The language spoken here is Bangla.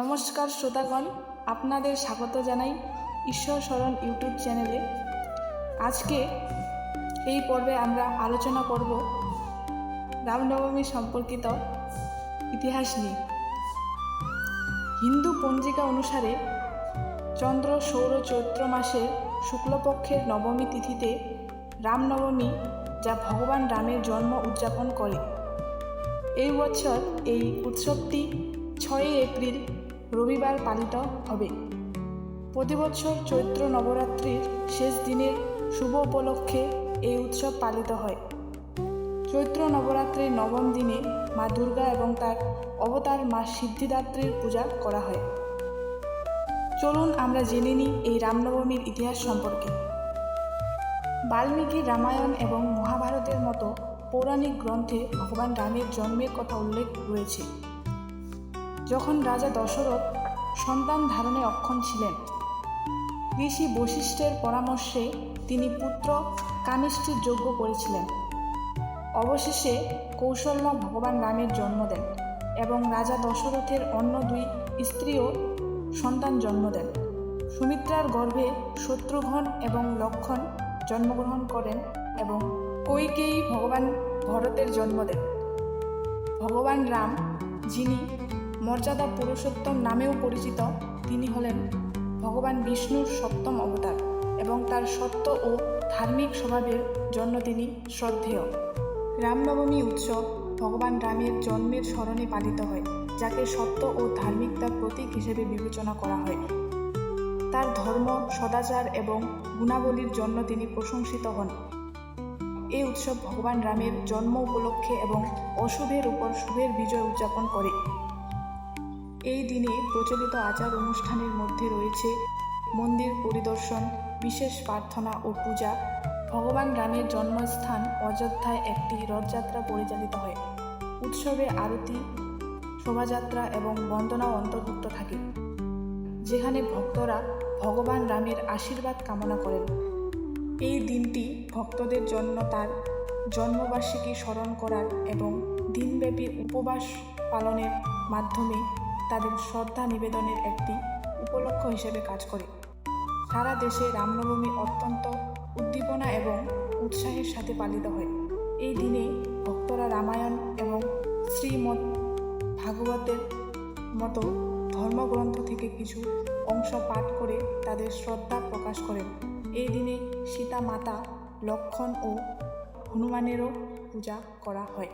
নমস্কার শ্রোতাগণ, আপনাদের স্বাগত জানাই ঈশ্বর স্মরণ ইউটিউব চ্যানেলে। আজকে এই পর্বে আমরা আলোচনা করব রামনবমী সম্পর্কিত ইতিহাস নিয়ে। হিন্দু পঞ্জিকা অনুসারে চন্দ্র, সৌর, চৈত্র মাসের শুক্লপক্ষের নবমী তিথিতে রামনবমী যা ভগবান রামের জন্ম উদযাপন করে। এই বছর এই উৎসবটি ছয়ই এপ্রিল রবিবার পালিত হবে। প্রতি বছর চৈত্র নবরাত্রির শেষ দিনের শুভ উপলক্ষে এই উৎসব পালিত হয়। চৈত্র নবরাত্রির নবম দিনে মা দুর্গা এবং তার অবতার মা সিদ্ধিদাত্রীর পূজা করা হয়। চলুন আমরা জেনে নিই এই রামনবমীর ইতিহাস সম্পর্কে। বাল্মীকি রামায়ণ এবং মহাভারতের মতো পৌরাণিক গ্রন্থে ভগবান রামের জন্মের কথা উল্লেখ রয়েছে। যখন রাজা দশরথ সন্তান ধারণে অক্ষম ছিলেন, ঋষি বশিষ্ঠের পরামর্শে তিনি পুত্র কামিষ্ঠির যজ্ঞ করেছিলেন। অবশেষে কৌশল্যা ভগবান রামের জন্ম দেন এবং রাজা দশরথের অন্য দুই স্ত্রীও সন্তান জন্ম দেন। সুমিত্রার গর্ভে শত্রুঘ্ন এবং লক্ষণ জন্মগ্রহণ করেন এবং কৈকেয়ী ভগবান ভরতের জন্ম দেন। ভগবান রাম, যিনি মর্যাদা পুরুষোত্তম নামেও পরিচিত, তিনি হলেন ভগবান বিষ্ণুর সপ্তম অবতার এবং তার সত্য ও ধার্মিক স্বভাবের জন্য তিনি শ্রদ্ধেয়। রামনবমী উৎসব ভগবান রামের জন্মের স্মরণে পালিত হয়, যাকে সত্য ও ধার্মিকতার প্রতীক হিসেবে বিবেচনা করা হয়। তার ধর্ম, সদাচার এবং গুণাবলীর জন্য তিনি প্রশংসিত হন। এই উৎসব ভগবান রামের জন্ম উপলক্ষে এবং অশুভের উপর শুভের বিজয় উদযাপন করে। এই দিনে প্রচলিত আচার অনুষ্ঠানের মধ্যে রয়েছে মন্দির পরিদর্শন, বিশেষ প্রার্থনা ও পূজা। ভগবান রামের জন্মস্থান অযোধ্যায় একটি রথযাত্রা পরিচালিত হয়। উৎসবে আরতি, শোভাযাত্রা এবং বন্দনাও অন্তর্ভুক্ত থাকে। যেখানে ভক্তরা ভগবান রামের আশীর্বাদ কামনা করেন। এই দিনটি ভক্তদের জন্য তার জন্মবার্ষিকী স্মরণ করার এবং দিনব্যাপী উপবাস পালনের মাধ্যমে তাদের শ্রদ্ধা নিবেদনের একটি উপলক্ষ হিসেবে কাজ করে। সারা দেশে রামনবমী অত্যন্ত উদ্দীপনা এবং উৎসাহের সাথে পালিত হয়। এই দিনে ভক্তরা রামায়ণ এবং শ্রীমৎ ভাগবতের মতো ধর্মগ্রন্থ থেকে কিছু অংশ পাঠ করে তাদের শ্রদ্ধা প্রকাশ করেন। এই দিনে সীতা মাতা লক্ষণ ও হনুমানেরও পূজা করা হয়।